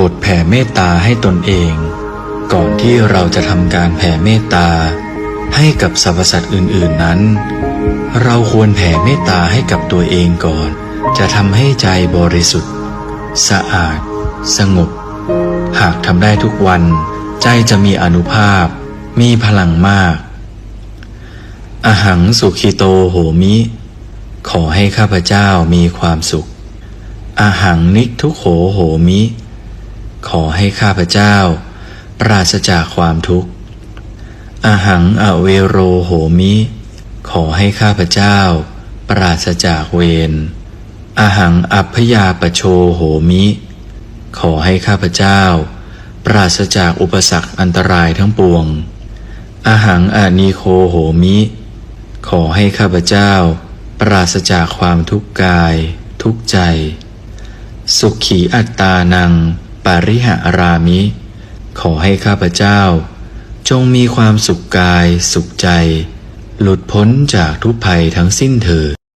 บทแผ่เมตตาให้ตนเอง ก่อนที่เราจะทำการแผ่เมตตา ให้กับสรรพสัตว์อื่นๆนั้น เราควรแผ่เมตตาให้กับตัวเองก่อน จะทำให้ใจบริสุทธิ์ สะอาด สงบ หากทำได้ทุกวัน ใจจะมีอนุภาพ มีพลังมาก อหังสุขิโตโหมิ ขอให้ข้าพเจ้ามีความสุขอาหังนิทุโขโหมิ ขอให้ข้าพเจ้า ปราศจากความทุกข์อหังอเวโรโหมิ ขอให้ข้าพเจ้า ปราศจากเวรอหังอัพยาปโชโหมิ ขอให้ข้าพเจ้า ปราศจากอุปสรรคอันตรายทั้งปวง อหังอานีโคโหมิ ขอให้ข้าพเจ้า ปราศจากความทุกข์กาย ทุกใจ สุขีอัตตานัง ปาริหารามิ ขอให้ข้าพเจ้า จงมีความสุขกายสุขใจ หลุดพ้นจากทุกภัยทั้งสิ้นเถิด